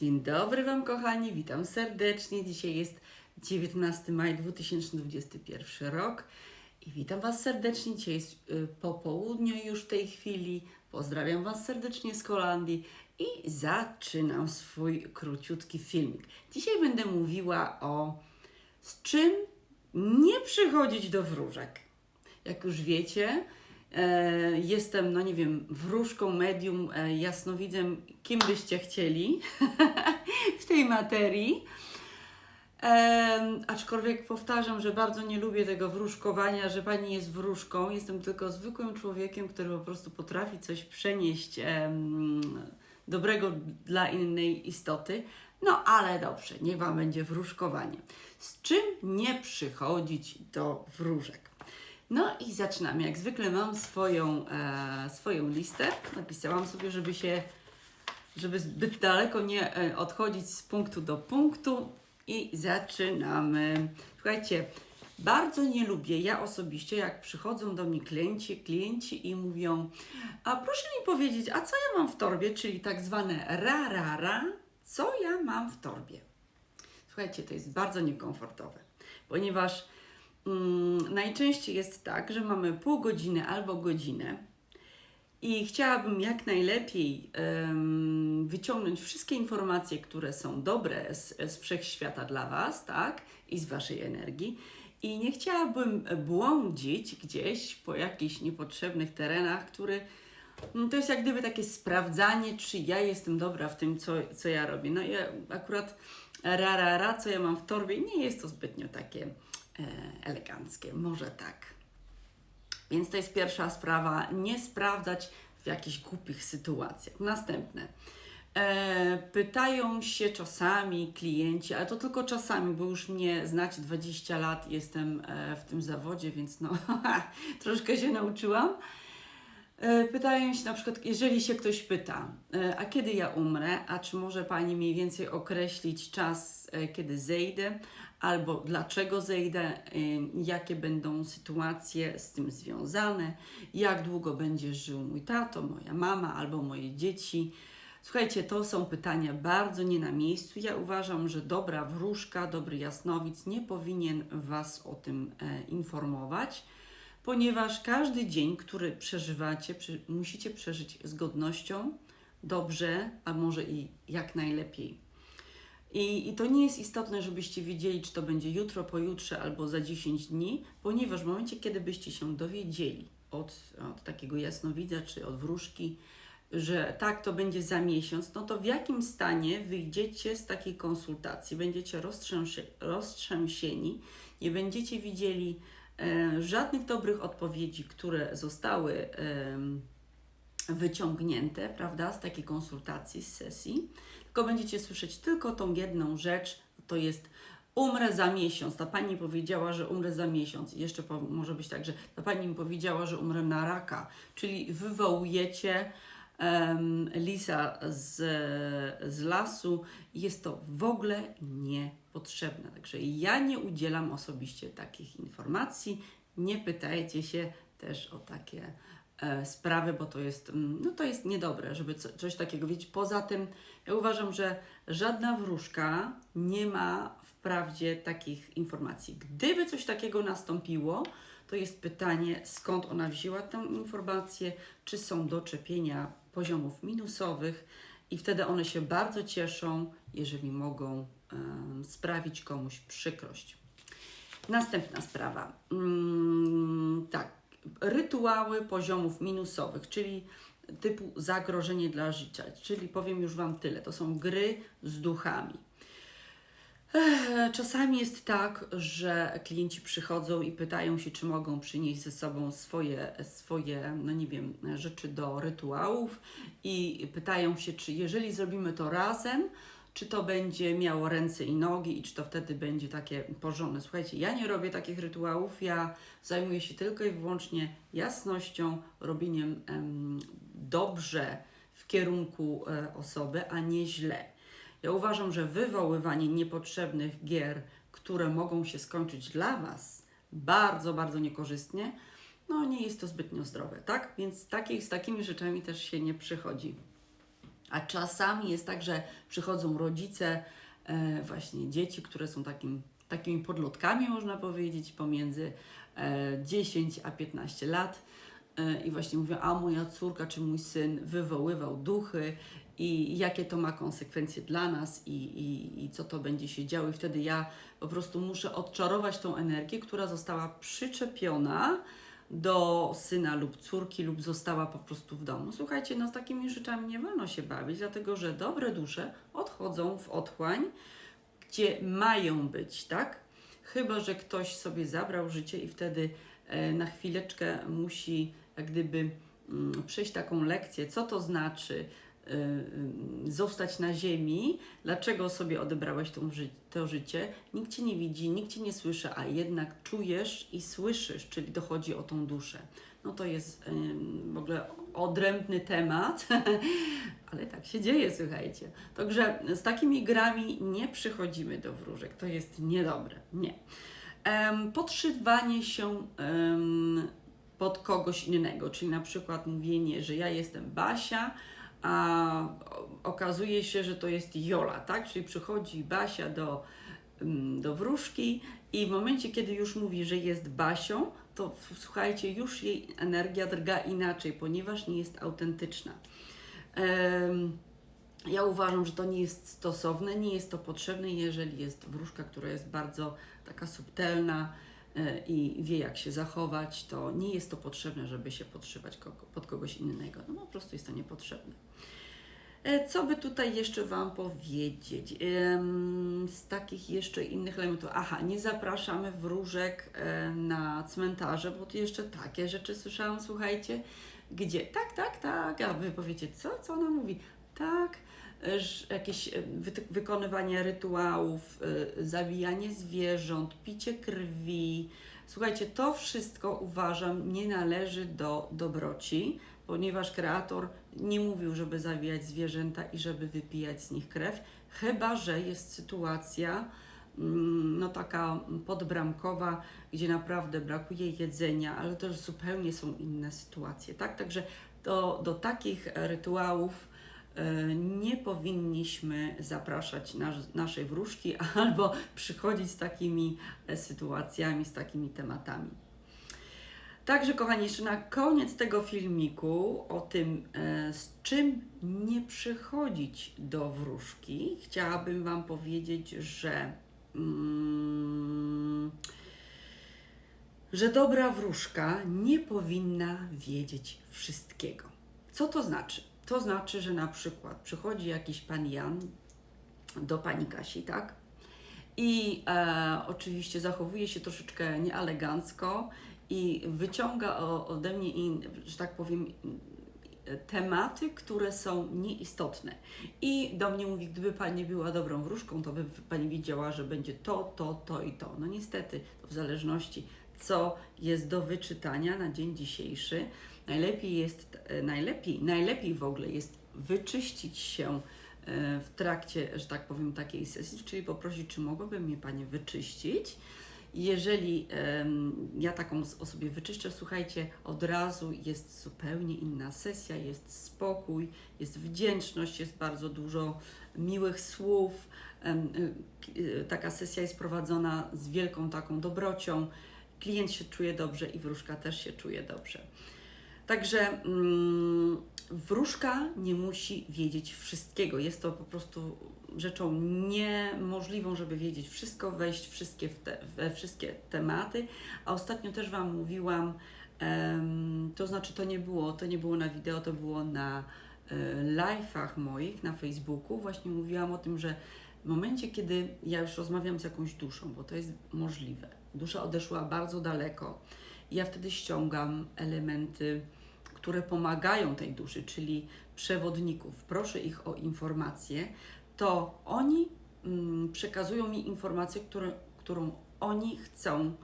Dzień dobry Wam, kochani, witam serdecznie. Dzisiaj jest 19 maj 2021 rok i witam Was serdecznie. Dzisiaj jest y, po południu już w tej chwili. Pozdrawiam Was serdecznie z Holandii i zaczynam swój króciutki filmik. Dzisiaj będę mówiła o z czym nie przychodzić do wróżek. Jak już wiecie, jestem, no nie wiem, wróżką, medium, e, jasnowidzem, kim byście chcieli w tej materii. E, aczkolwiek powtarzam, że bardzo nie lubię tego wróżkowania, że pani jest wróżką. Jestem tylko zwykłym człowiekiem, który po prostu potrafi coś przenieść dobrego dla innej istoty. No ale dobrze, niech wam będzie wróżkowanie. Z czym nie przychodzić do wróżek? No i zaczynamy. Jak zwykle mam swoją, e, swoją listę. Napisałam sobie, żeby się, żeby zbyt daleko nie e, odchodzić z punktu do punktu i zaczynamy. Słuchajcie, bardzo nie lubię, ja osobiście, jak przychodzą do mnie klienci, klienci i mówią, a proszę mi powiedzieć, a co ja mam w torbie, czyli tak zwane ra, ra, ra, co ja mam w torbie? Słuchajcie, to jest bardzo niekomfortowe, ponieważ mm, najczęściej jest tak, że mamy pół godziny albo godzinę i chciałabym jak najlepiej em, wyciągnąć wszystkie informacje, które są dobre z, z wszechświata dla Was, tak? I z Waszej energii. I nie chciałabym błądzić gdzieś po jakichś niepotrzebnych terenach, który no to jest jak gdyby takie sprawdzanie, czy ja jestem dobra w tym, co, co ja robię. No ja akurat ra, ra, ra, co ja mam w torbie, nie jest to zbytnio takie eleganckie. Może tak. Więc to jest pierwsza sprawa, nie sprawdzać w jakichś głupich sytuacjach. Następne. E, pytają się czasami klienci, ale to tylko czasami, bo już mnie znacie 20 lat, jestem e, w tym zawodzie, więc no troszkę się nauczyłam. E, Pytają się na przykład, jeżeli się ktoś pyta, e, a kiedy ja umrę, a czy może Pani mniej więcej określić czas, e, kiedy zejdę, albo dlaczego zejdę, jakie będą sytuacje z tym związane, jak długo będzie żył mój tato, moja mama albo moje dzieci. Słuchajcie, to są pytania bardzo nie na miejscu. Ja uważam, że dobra wróżka, dobry jasnowic nie powinien Was o tym informować ponieważ każdy dzień, który przeżywacie, musicie przeżyć z godnością, dobrze, a może i jak najlepiej. I, I to nie jest istotne, żebyście wiedzieli, czy to będzie jutro, pojutrze albo za 10 dni, ponieważ w momencie, kiedy byście się dowiedzieli od, od takiego jasnowidza czy od wróżki, że tak, to będzie za miesiąc, no to w jakim stanie wyjdziecie z takiej konsultacji? Będziecie roztrzęsie, roztrzęsieni, nie będziecie widzieli żadnych dobrych odpowiedzi, które zostały wyciągnięte, prawda, z takiej konsultacji, z sesji, tylko będziecie słyszeć tylko tą jedną rzecz, to jest umrę za miesiąc. Ta pani powiedziała, że umrę za miesiąc. I jeszcze po, może być tak, że ta pani mi powiedziała, że umrę na raka, czyli wywołujecie em, lisa z, z lasu. Jest to w ogóle niepotrzebne. Także ja nie udzielam osobiście takich informacji. Nie pytajcie się też o takie e, sprawy, bo to jest, mm, no to jest niedobre, żeby co, coś takiego wiedzieć. Poza tym ja uważam, że żadna wróżka nie ma wprawdzie takich informacji. Gdyby coś takiego nastąpiło, to jest pytanie, skąd ona wzięła tę informację, czy są do czepienia poziomów minusowych i wtedy one się bardzo cieszą, jeżeli mogą sprawić komuś przykrość. Następna sprawa. Mm, tak, rytuały poziomów minusowych, czyli typu zagrożenie dla życia. Czyli powiem już Wam tyle. To są gry z duchami. Czasami jest tak, że klienci przychodzą i pytają się, czy mogą przynieść ze sobą swoje, swoje, no nie wiem, rzeczy do rytuałów i pytają się, czy jeżeli zrobimy to razem, czy to będzie miało ręce i nogi i czy to wtedy będzie takie porządne. Słuchajcie, ja nie robię takich rytuałów, ja zajmuję się tylko i wyłącznie jasnością, robieniem em, dobrze w kierunku e, osoby, a nie źle. Ja uważam, że wywoływanie niepotrzebnych gier, które mogą się skończyć dla Was bardzo, bardzo niekorzystnie, no nie jest to zbytnio zdrowe, tak? Więc takich, z takimi rzeczami też się nie przychodzi. A czasami jest tak, że przychodzą rodzice, e, właśnie dzieci, które są takim, takimi podlotkami, można powiedzieć, pomiędzy e, 10 a 15 lat. E, I właśnie mówią, a moja córka czy mój syn wywoływał duchy i jakie to ma konsekwencje dla nas i, i, i co to będzie się działo. I wtedy ja po prostu muszę odczarować tą energię, która została przyczepiona do syna lub córki lub została po prostu w domu. Słuchajcie, no z takimi rzeczami nie wolno się bawić, dlatego że dobre dusze odchodzą w otchłań, gdzie mają być, tak? Chyba, że ktoś sobie zabrał życie i wtedy e, na chwileczkę musi jak gdyby mm, przejść taką lekcję, co to znaczy zostać na ziemi, dlaczego sobie odebrałeś tą ży- to życie. Nikt cię nie widzi, nikt cię nie słyszy, a jednak czujesz i słyszysz, czyli dochodzi o tą duszę. No to jest ym, w ogóle odrębny temat, ale tak się dzieje, słuchajcie. Także z takimi grami nie przychodzimy do wróżek, to jest niedobre, nie. Podszywanie się pod kogoś innego, czyli na przykład mówienie, że ja jestem Basia, a okazuje się, że to jest Jola, tak? Czyli przychodzi Basia do, mm, do wróżki i w momencie, kiedy już mówi, że jest Basią, to słuchajcie, już jej energia drga inaczej, ponieważ nie jest autentyczna. Em, ja uważam, że to nie jest stosowne, nie jest to potrzebne, jeżeli jest wróżka, która jest bardzo taka subtelna i wie, jak się zachować, to nie jest to potrzebne, żeby się podszywać pod kogoś innego. No po prostu jest to niepotrzebne. E, Co by tutaj jeszcze Wam powiedzieć? Z takich jeszcze innych elementów. Aha, nie zapraszamy wróżek e, na cmentarze, bo tu jeszcze takie rzeczy słyszałam, słuchajcie. Gdzie? Tak, tak, tak. A Wy powiecie, co? Co ona mówi? Tak, e, jakieś e, wy- wykonywanie rytuałów, e, zabijanie zwierząt, picie krwi. Słuchajcie, to wszystko uważam nie należy do dobroci, ponieważ kreator nie mówił, żeby zabijać zwierzęta i żeby wypijać z nich krew, chyba że jest sytuacja mm, no taka podbramkowa, gdzie naprawdę brakuje jedzenia, ale to już zupełnie są inne sytuacje, tak? Także do, do takich rytuałów nie powinniśmy zapraszać nas, naszej wróżki albo przychodzić z takimi e, sytuacjami, z takimi tematami. Także, kochani, jeszcze na koniec tego filmiku o tym, e, z czym nie przychodzić do wróżki, chciałabym Wam powiedzieć, że, mm, że dobra wróżka nie powinna wiedzieć wszystkiego. Co to znaczy? To znaczy, że na przykład przychodzi jakiś pan Jan do pani Kasi, tak? I e, oczywiście zachowuje się troszeczkę nieelegancko i wyciąga ode mnie, in, że tak powiem, tematy, które są nieistotne. I do mnie mówi, gdyby Pani była dobrą wróżką, to by Pani wiedziała, że będzie to, to, to i to. No niestety, to w zależności, co jest do wyczytania na dzień dzisiejszy, najlepiej jest, e, najlepiej, najlepiej w ogóle jest wyczyścić się e, w trakcie, że tak powiem, takiej sesji, czyli poprosić, czy mogłaby mnie Pani wyczyścić. Jeżeli em, ja taką osobie wyczyszczę, słuchajcie, od razu jest zupełnie inna sesja, jest spokój, jest wdzięczność, jest bardzo dużo miłych słów. Y, Taka sesja jest prowadzona z wielką taką dobrocią. Klient się czuje dobrze i wróżka też się czuje dobrze. Także mm, wróżka nie musi wiedzieć wszystkiego. Jest to po prostu rzeczą niemożliwą, żeby wiedzieć wszystko, wejść wszystkie te, we wszystkie tematy. A ostatnio też Wam mówiłam, to znaczy to nie było, to nie było na wideo, to było na e, live'ach moich na Facebooku. Właśnie mówiłam o tym, że w momencie, kiedy ja już rozmawiam z jakąś duszą, bo to jest możliwe, dusza odeszła bardzo daleko, ja wtedy ściągam elementy, które pomagają tej duszy, czyli przewodników. Proszę ich o informacje, to oni mm, przekazują mi informację, które, którą oni chcą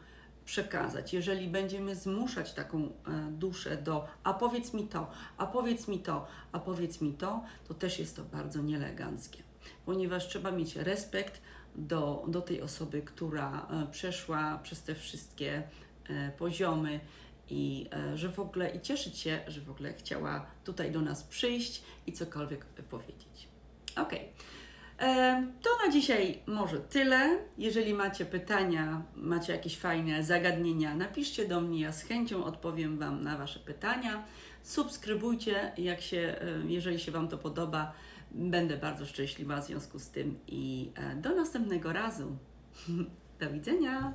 przekazać. Jeżeli będziemy zmuszać taką e, duszę do a powiedz mi to, a powiedz mi to, a powiedz mi to, to też jest to bardzo nieeleganckie, ponieważ trzeba mieć respekt do, do tej osoby, która e, przeszła przez te wszystkie poziomy i e, że w ogóle i cieszyć się, że w ogóle chciała tutaj do nas przyjść i cokolwiek powiedzieć. Okej. E, To na dzisiaj może tyle. Jeżeli macie pytania, macie jakieś fajne zagadnienia, napiszcie do mnie, ja z chęcią odpowiem Wam na Wasze pytania. Subskrybujcie, jak się, e, jeżeli się Wam to podoba. Będę bardzo szczęśliwa w związku z tym i e, do następnego razu. Do widzenia.